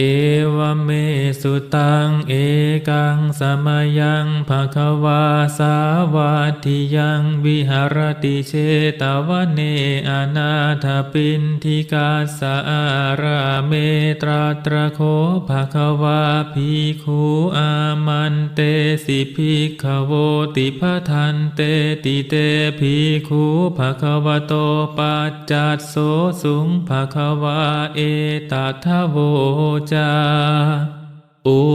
เอวเมสุตังเอกังสมยังภะควาสาวัติยังวิหารติเชตวเนอนาถปินทิกาสาราเมตราตรโคภะควาภิกขุอามันเตสิภิกขโวติพทันเตติเตภิกขุภะควโตปัจจัสโสสุงภะควาเอตัทโวจา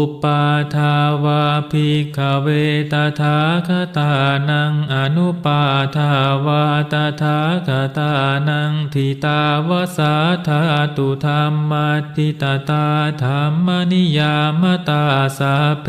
อุปาทาวาภิกขเวตถาคตานังอนุปาทาวาตถาคตานังทิตาวสาธาตุธรรมทิตตาธรรมนิยามตาสาเพ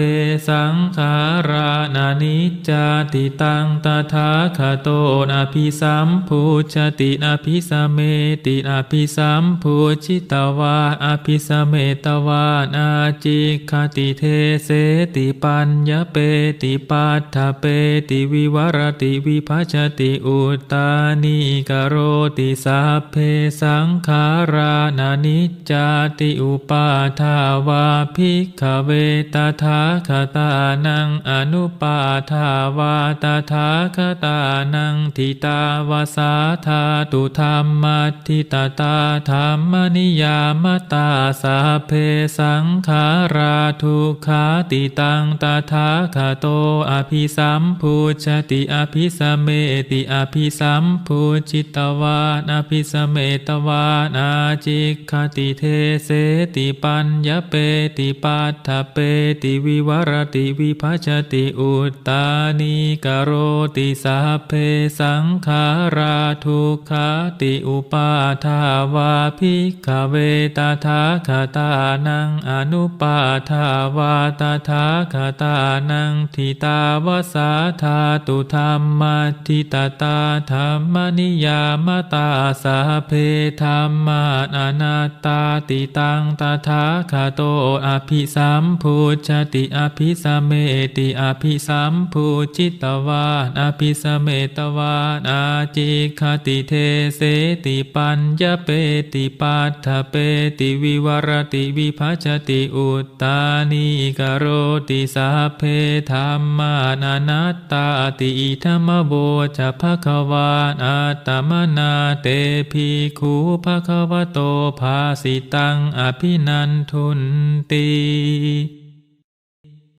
สังขารานานิจจาติตังตถาคโตนาภิสัมพุชตินาภิสเมตินาภิสัมพุชิตวาอภิสเมตวานาจิคติเทเสติปัญญเปติปัฏฐเปติวิวรติวิภัชติอุตตานิกโรติสาเพสังขารานานิจจาติอุปาทาวาภิกขเวตถาคตานังอนุปาทาวาตถาคตานังทิตาวาสาธาตุธรรมทิตตาธรรมนิยามตาสาเพสังขาราทุกขาติตังตาถาคาโตอภิสัมพุชติอภิสเมติอภิสัมพุจิตวานอภิสเมตวานอาจิกขติเทเสติปัญญเปติปัฏฐเปติวิวรติวิภัชติอุตตานิกโรติสาเพสังขาราทุกขาติอุปาทาวาภิกขเวตาถาคตานังอนุปาทาวาตถาคตานังทิตาวสาธาตุธรรมทิตตาธรรมนิยามตาสาเพธรรมานานาตตาติตังตถาคโตอภิสัมพุชติอภิสเมติอภิสัมพุจิตวานอภิสเมตวานอาจิคติเทเสติปัญญเปติปัฏฐเปติวิวรติวิภัชติอุตตานีกโรติสาเพธรรมานานัตตาติธรรมโบจะภะควานอัตมนาเตภิกขุภะควโตภาสิตังอภินันทุนตี